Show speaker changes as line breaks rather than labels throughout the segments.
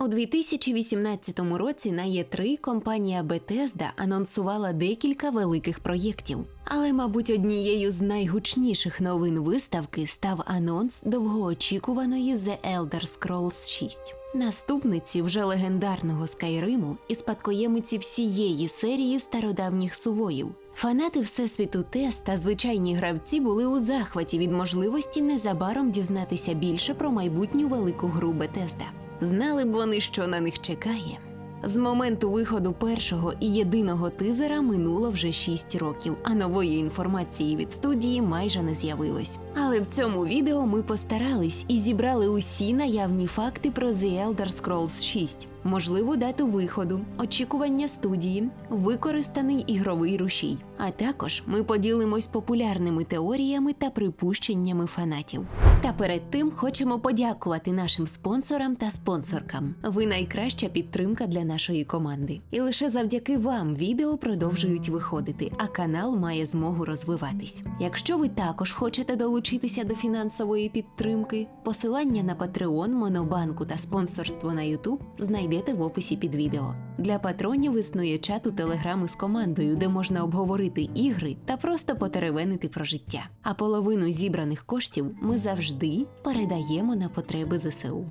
У 2018 році на Є3 компанія Bethesda анонсувала декілька великих проєктів. Але, мабуть, однією з найгучніших новин виставки став анонс довгоочікуваної The Elder Scrolls 6. Наступниці вже легендарного Скайриму і спадкоємиці всієї серії стародавніх сувоїв. Фанати Всесвіту Тес та звичайні гравці були у захваті від можливості незабаром дізнатися більше про майбутню велику гру Bethesda. Знали б вони, що на них чекає. З моменту виходу першого і єдиного тизера минуло вже 6 років, а нової інформації від студії майже не з'явилось. Але в цьому відео ми постарались і зібрали усі наявні факти про The Elder Scrolls 6, можливу дату виходу, очікування студії, використаний ігровий рушій. А також ми поділимось популярними теоріями та припущеннями фанатів. Та перед тим хочемо подякувати нашим спонсорам та спонсоркам. Ви найкраща підтримка для нашої команди. І лише завдяки вам відео продовжують виходити, а канал має змогу розвиватись. Якщо ви також хочете долучитися до фінансової підтримки, посилання на Patreon, Монобанку та спонсорство на YouTube знайдете в описі під відео. Для патронів існує чат у телеграми із командою, де можна обговорити ігри та просто потеревенити про життя. А половину зібраних коштів ми завжди передаємо на потреби ЗСУ.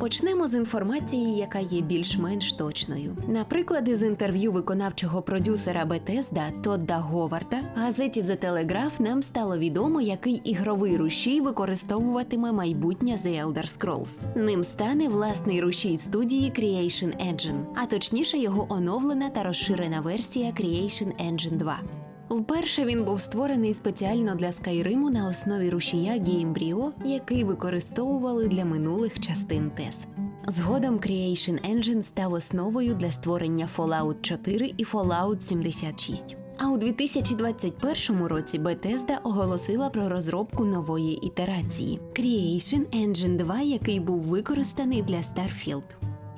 Почнемо з інформації, яка є більш-менш точною. Наприклад, із інтерв'ю виконавчого продюсера Bethesda Тодда Говарда газеті The Telegraph нам стало відомо, який ігровий рушій використовуватиме майбутнє The Elder Scrolls. Ним стане власний рушій студії Creation Engine, а точніше його оновлена та розширена версія Creation Engine 2. Вперше він був створений спеціально для Скайриму на основі рушія Gamebryo, який використовували для минулих частин TES. Згодом Creation Engine став основою для створення Fallout 4 і Fallout 76. А у 2021 році Bethesda оголосила про розробку нової ітерації Creation Engine 2, який був використаний для Starfield.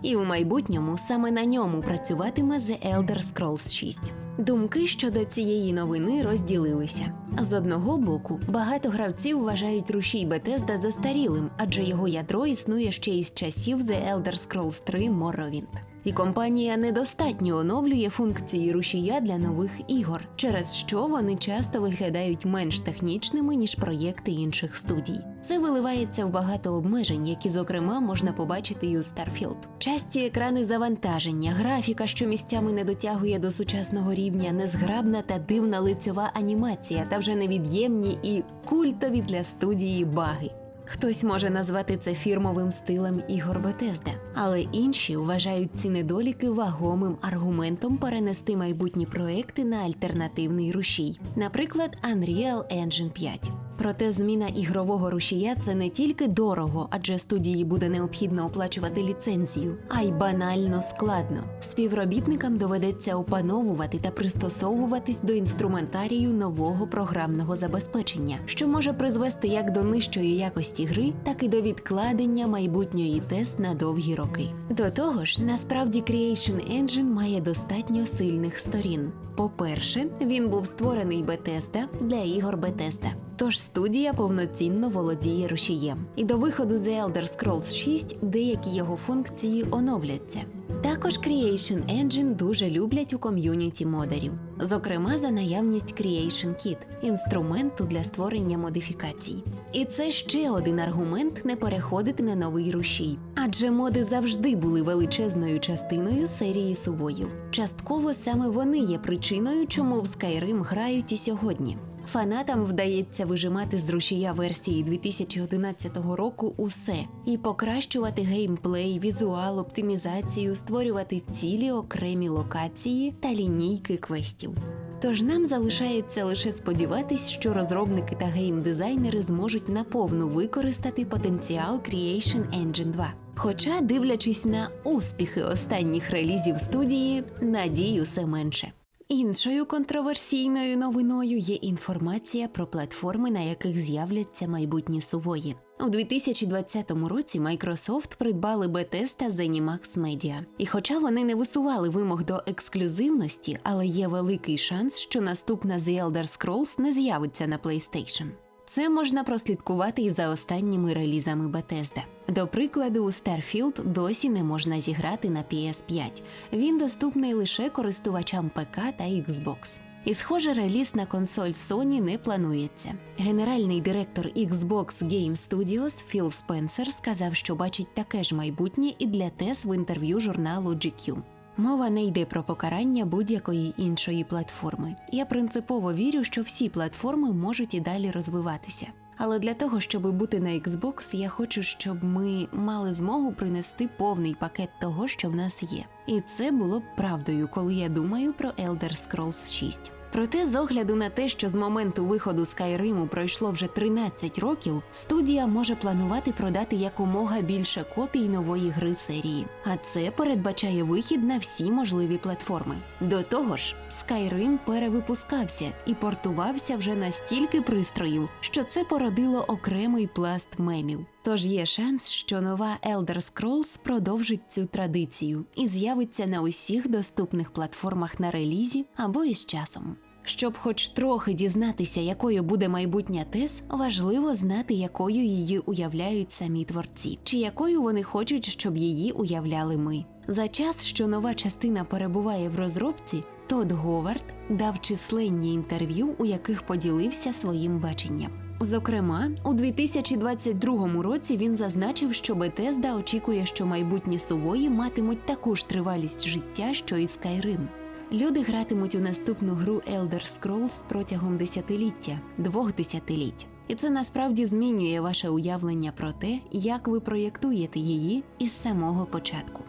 І у майбутньому саме на ньому працюватиме The Elder Scrolls 6. Думки щодо цієї новини розділилися. З одного боку, багато гравців вважають рушій Бетезда застарілим, адже його ядро існує ще із часів The Elder Scrolls 3 Morrowind. І компанія недостатньо оновлює функції рушія для нових ігор, через що вони часто виглядають менш технічними ніж проєкти інших студій. Це виливається в багато обмежень, які, зокрема, можна побачити і у Starfield. Часті екрани завантаження, графіка, що місцями не дотягує до сучасного рівня, незграбна та дивна лицьова анімація, та вже невід'ємні і культові для студії баги. Хтось може назвати це фірмовим стилем ігор Бетезда, але інші вважають ці недоліки вагомим аргументом перенести майбутні проекти на альтернативний рушій, наприклад, Unreal Engine 5. Проте зміна ігрового рушія це не тільки дорого, адже студії буде необхідно оплачувати ліцензію, а й банально складно. Співробітникам доведеться опановувати та пристосовуватись до інструментарію нового програмного забезпечення, що може призвести як до нижчої якості гри, так і до відкладення майбутньої тест на довгі роки. До того ж, насправді Creation Engine має достатньо сильних сторін. По-перше, він був створений Bethesda для ігор Bethesda. Тож студія повноцінно володіє рушієм. І до виходу The Elder Scrolls 6 деякі його функції оновляться. Також Creation Engine дуже люблять у ком'юніті модерів, зокрема за наявність Creation Kit – інструменту для створення модифікацій. І це ще один аргумент не переходити на новий рушій, адже моди завжди були величезною частиною серії сувоїв. Частково саме вони є причиною, чому в Skyrim грають і сьогодні. Фанатам вдається вижимати з рушія версії 2011 року усе і покращувати геймплей, візуал, оптимізацію, створювати цілі окремі локації та лінійки квестів. Тож нам залишається лише сподіватись, що розробники та геймдизайнери зможуть наповну використати потенціал Creation Engine 2. Хоча, дивлячись на успіхи останніх релізів студії, надій усе менше. Іншою контроверсійною новиною є інформація про платформи, на яких з'являться майбутні сувої. У 2020 році Microsoft придбали Bethesda ZeniMax Media. І хоча вони не висували вимог до ексклюзивності, але є великий шанс, що наступна The Elder Scrolls не з'явиться на PlayStation. Це можна прослідкувати і за останніми релізами Bethesda. До прикладу, у Starfield досі не можна зіграти на PS5. Він доступний лише користувачам ПК та Xbox. І, схоже, реліз на консоль Sony не планується. Генеральний директор Xbox Game Studios Філ Спенсер сказав, що бачить таке ж майбутнє і для TES в інтерв'ю журналу GQ. Мова не йде про покарання будь-якої іншої платформи. Я принципово вірю, що всі платформи можуть і далі розвиватися. Але для того, щоб бути на Xbox, я хочу, щоб ми мали змогу принести повний пакет того, що в нас є. І це було б правдою, коли я думаю про Elder Scrolls 6. Проте, з огляду на те, що з моменту виходу Skyrim пройшло вже 13 років, студія може планувати продати якомога більше копій нової гри серії. А це передбачає вихід на всі можливі платформи. До того ж, Skyrim перевипускався і портувався вже на стільки пристроїв, що це породило окремий пласт мемів. Тож є шанс, що нова Elder Scrolls продовжить цю традицію і з'явиться на усіх доступних платформах на релізі або із часом. Щоб хоч трохи дізнатися, якою буде майбутня тез, важливо знати, якою її уявляють самі творці, чи якою вони хочуть, щоб її уявляли ми. За час, що нова частина перебуває в розробці, Тодд Говард дав численні інтерв'ю, у яких поділився своїм баченням. Зокрема, у 2022 році він зазначив, що Bethesda очікує, що майбутні сувої матимуть таку ж тривалість життя, що і Skyrim. Люди гратимуть у наступну гру Elder Scrolls протягом десятиліття, двох десятиліть. І це насправді змінює ваше уявлення про те, як ви проєктуєте її із самого початку.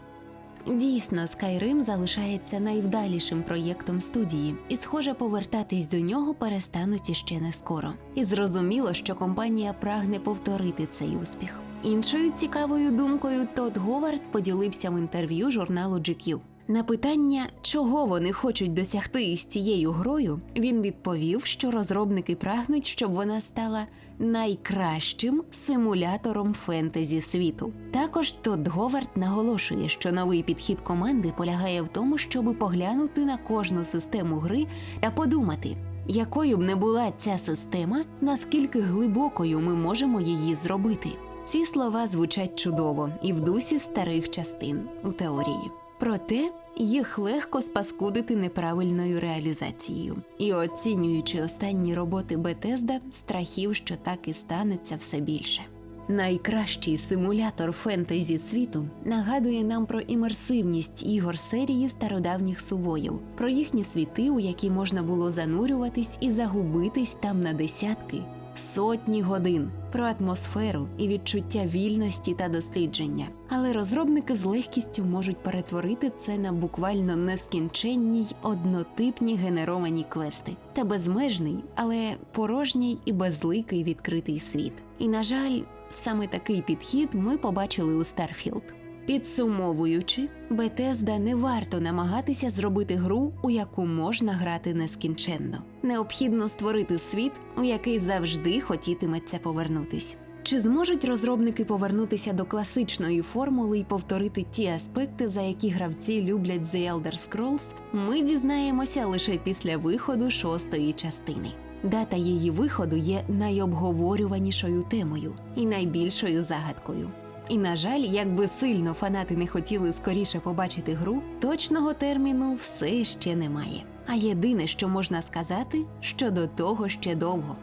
Дійсно, Skyrim залишається найвдалішим проєктом студії, і, схоже, повертатись до нього перестануть іще не скоро. І зрозуміло, що компанія прагне повторити цей успіх. Іншою цікавою думкою Тодд Говард поділився в інтерв'ю журналу GQ. На питання, чого вони хочуть досягти із цією грою, він відповів, що розробники прагнуть, щоб вона стала найкращим симулятором фентезі світу. Також Тодд Говард наголошує, що новий підхід команди полягає в тому, щоб поглянути на кожну систему гри та подумати, якою б не була ця система, наскільки глибокою ми можемо її зробити. Ці слова звучать чудово і в дусі старих частин у теорії. Проте їх легко спаскудити неправильною реалізацією. І оцінюючи останні роботи Bethesda, страхів, що так і станеться все більше. Найкращий симулятор фентезі світу нагадує нам про імерсивність ігор серії стародавніх сувоїв, про їхні світи, у які можна було занурюватись і загубитись там на десятки, сотні годин, про атмосферу і відчуття вільності та дослідження. Але розробники з легкістю можуть перетворити це на буквально нескінченні й однотипні генеровані квести та безмежний, але порожній і безликий відкритий світ. І на жаль, саме такий підхід ми побачили у Starfield. Підсумовуючи, Bethesda не варто намагатися зробити гру, у яку можна грати нескінченно. Необхідно створити світ, у який завжди хотітиметься повернутись. Чи зможуть розробники повернутися до класичної формули і повторити ті аспекти, за які гравці люблять The Elder Scrolls, ми дізнаємося лише після виходу шостої частини. Дата її виходу є найобговорюванішою темою і найбільшою загадкою. І, на жаль, якби сильно фанати не хотіли скоріше побачити гру, точного терміну все ще немає. А єдине, що можна сказати, що до того ще довго.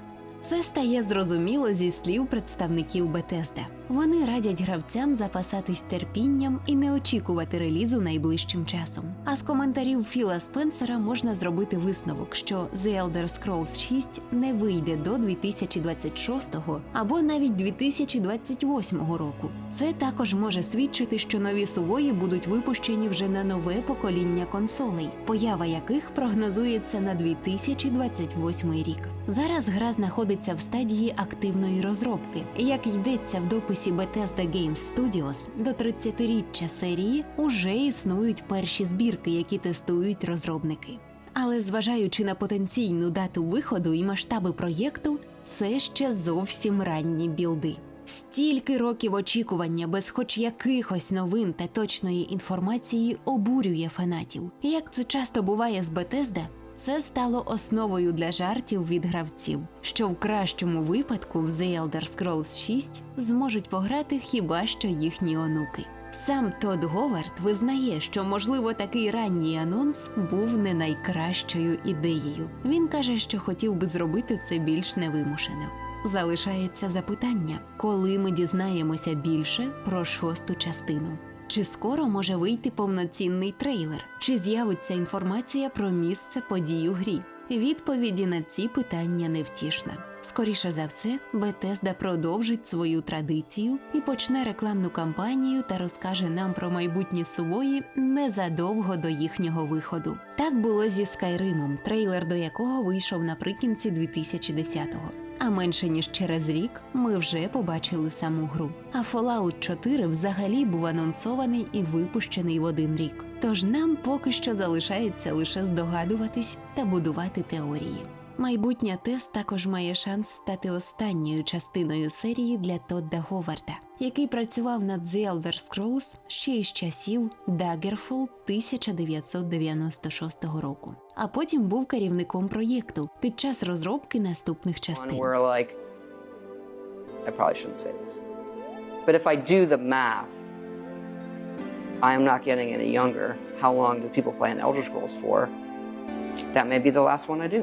Це стає зрозуміло зі слів представників Bethesda. Вони радять гравцям запасатись терпінням і не очікувати релізу найближчим часом. А з коментарів Філа Спенсера можна зробити висновок, що The Elder Scrolls 6 не вийде до 2026 або навіть 2028 року. Це також може свідчити, що нові сувої будуть випущені вже на нове покоління консолей, поява яких прогнозується на 2028 рік. Зараз гра знаходиться в стадії активної розробки. Як йдеться в дописі Bethesda Game Studios, до 30-річчя серії уже існують перші збірки, які тестують розробники. Але зважаючи на потенційну дату виходу і масштаби проєкту, це ще зовсім ранні білди. Стільки років очікування без хоч якихось новин та точної інформації обурює фанатів. Як це часто буває з Bethesda, Це стало основою для жартів від гравців, що в кращому випадку в The Elder Scrolls 6 зможуть пограти хіба що їхні онуки. Сам Тодд Говард визнає, що можливо такий ранній анонс був не найкращою ідеєю. Він каже, що хотів би зробити це більш невимушено. Залишається запитання, коли ми дізнаємося більше про шосту частину. Чи скоро може вийти повноцінний трейлер? Чи з'явиться інформація про місце подій у грі? Відповіді на ці питання невтішна. Скоріше за все, Bethesda продовжить свою традицію і почне рекламну кампанію та розкаже нам про майбутні сувої незадовго до їхнього виходу. Так було зі Скайримом, трейлер до якого вийшов наприкінці 2010-го. А менше ніж через рік ми вже побачили саму гру. А Fallout 4 взагалі був анонсований і випущений в один рік. Тож нам поки що залишається лише здогадуватись та будувати теорії. Майбутня тест також має шанс стати останньою частиною серії для Тодда Говарда, який працював над The Elder Scrolls ще із часів Daggerfall 1996 року, а потім був керівником проєкту під час розробки наступних частин.
like I probably shouldn't say this. But if I do the math, I am not getting any younger. How long do people play in Elder Scrolls for? That may be the last one I do.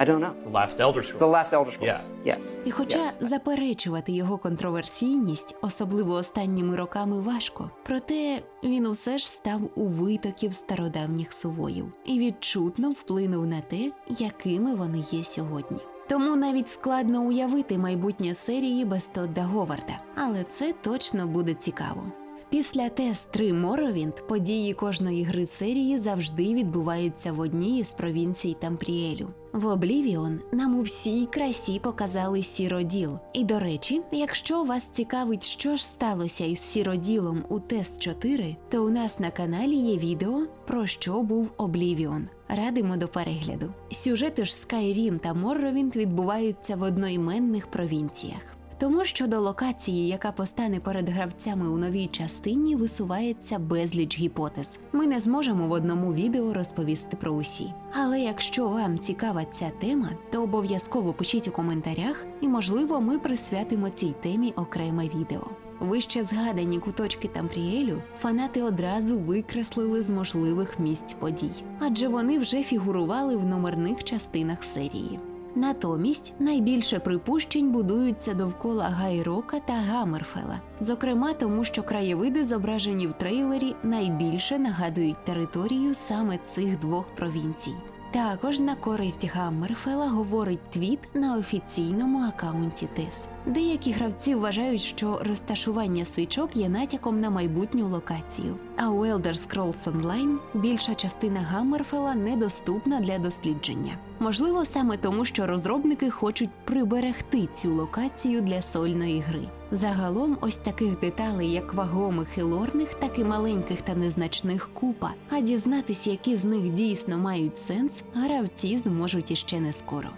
I don't know.
The last Elder Scrolls.
The last Elder Scrolls.
Yeah.
Yes.
І хоча
Yes.
заперечувати його контроверсійність, особливо останніми роками, важко, проте він усе ж став у витоків стародавніх сувоїв і відчутно вплинув на те, якими вони є сьогодні. Тому навіть складно уявити майбутнє серії без Тодда Говарда, але це точно буде цікаво. Після тест 3 Моровінд події кожної гри серії завжди відбуваються в одній із провінцій Тампріелю. В Облівіон нам у всій красі показали сіроділ. І до речі, якщо вас цікавить, що ж сталося із сіроділом у тест 4, то у нас на каналі є відео про що був Облівіон. Радимо до перегляду. Сюжети ж Skyrim та Морровінд відбуваються в одноіменних провінціях. Тому щодо локації, яка постане перед гравцями у новій частині, висувається безліч гіпотез. Ми не зможемо в одному відео розповісти про усі. Але якщо вам цікава ця тема, то обов'язково пишіть у коментарях, і можливо ми присвятимо цій темі окреме відео. Вище згадані куточки Тампріелю фанати одразу викреслили з можливих місць подій, адже вони вже фігурували в номерних частинах серії. Натомість найбільше припущень будуються довкола Гайрока та Гамерфела, зокрема тому, що краєвиди, зображені в трейлері, найбільше нагадують територію саме цих двох провінцій. Також на користь Гаммерфела говорить твіт на офіційному акаунті ТЕС. Деякі гравці вважають, що розташування свічок є натяком на майбутню локацію. А у Elder Scrolls Online більша частина Гаммерфела недоступна для дослідження. Можливо, саме тому, що розробники хочуть приберегти цю локацію для сольної гри. Загалом, ось таких деталей, як вагомих і лорних, так і маленьких та незначних купа. А дізнатись, які з них дійсно мають сенс, гравці зможуть іще не скоро.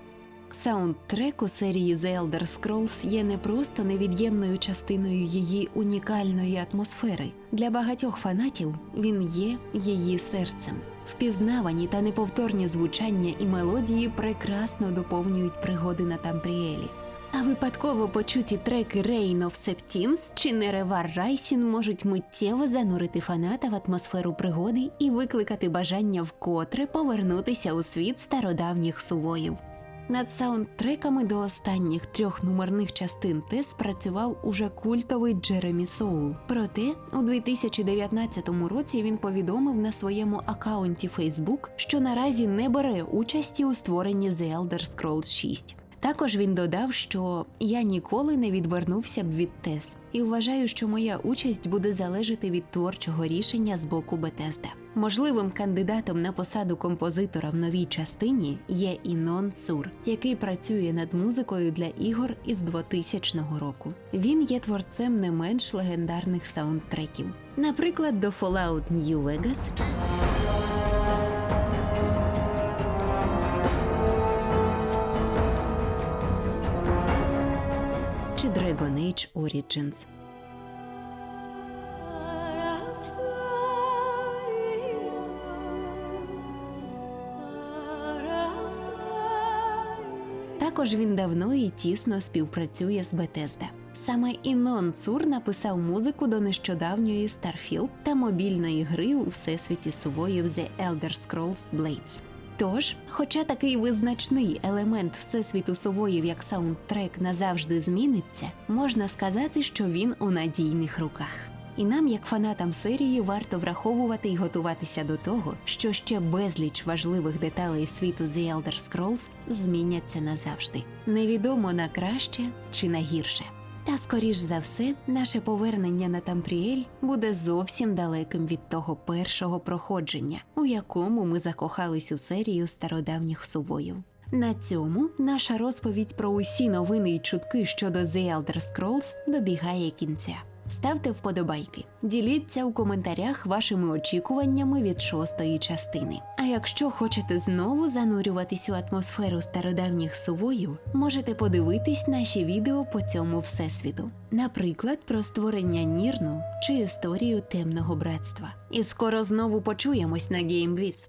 Саундтрек у серії The Elder Scrolls є не просто невід'ємною частиною її унікальної атмосфери. Для багатьох фанатів він є її серцем. Впізнавані та неповторні звучання і мелодії прекрасно доповнюють пригоди на Тампріелі. А випадково почуті треки Reign of Septims чи Неревар Райсін можуть миттєво занурити фаната в атмосферу пригоди і викликати бажання вкотре повернутися у світ стародавніх сувоїв. Над саундтреками до останніх трьох номерних частин ТЕС працював уже культовий Джеремі Соул. Проте у 2019 році він повідомив на своєму акаунті Facebook, що наразі не бере участі у створенні The Elder Scrolls 6. Також він додав, що я ніколи не відвернувся б від ТЕС і вважаю, що моя участь буде залежати від творчого рішення з боку Бетезда. Можливим кандидатом на посаду композитора в новій частині є Інон Цур, який працює над музикою для ігор із 2000 року. Він є творцем не менш легендарних саундтреків, наприклад, до Fallout New Vegas Dragon Age Origins. Також він давно і тісно співпрацює з Бетезде. Саме Інон Цур написав музику до нещодавньої Starfield та мобільної гри у всесвіті сувоїв The Elder Scrolls Blades. Тож, хоча такий визначний елемент всесвіту сувоїв, як саундтрек, назавжди зміниться, можна сказати, що він у надійних руках. І нам, як фанатам серії, варто враховувати і готуватися до того, що ще безліч важливих деталей світу The Elder Scrolls зміняться назавжди. Невідомо на краще чи на гірше. Та скоріш за все, наше повернення на Тампріель буде зовсім далеким від того першого проходження, у якому ми закохались у серію стародавніх сувоїв. На цьому наша розповідь про усі новини і чутки щодо The Elder Scrolls добігає кінця. Ставте вподобайки, діліться у коментарях вашими очікуваннями від шостої частини. А якщо хочете знову занурюватись у атмосферу стародавніх сувоїв, можете подивитись наші відео по цьому всесвіту, наприклад, про створення Нірну чи історію темного братства. І скоро знову почуємось на GameViz.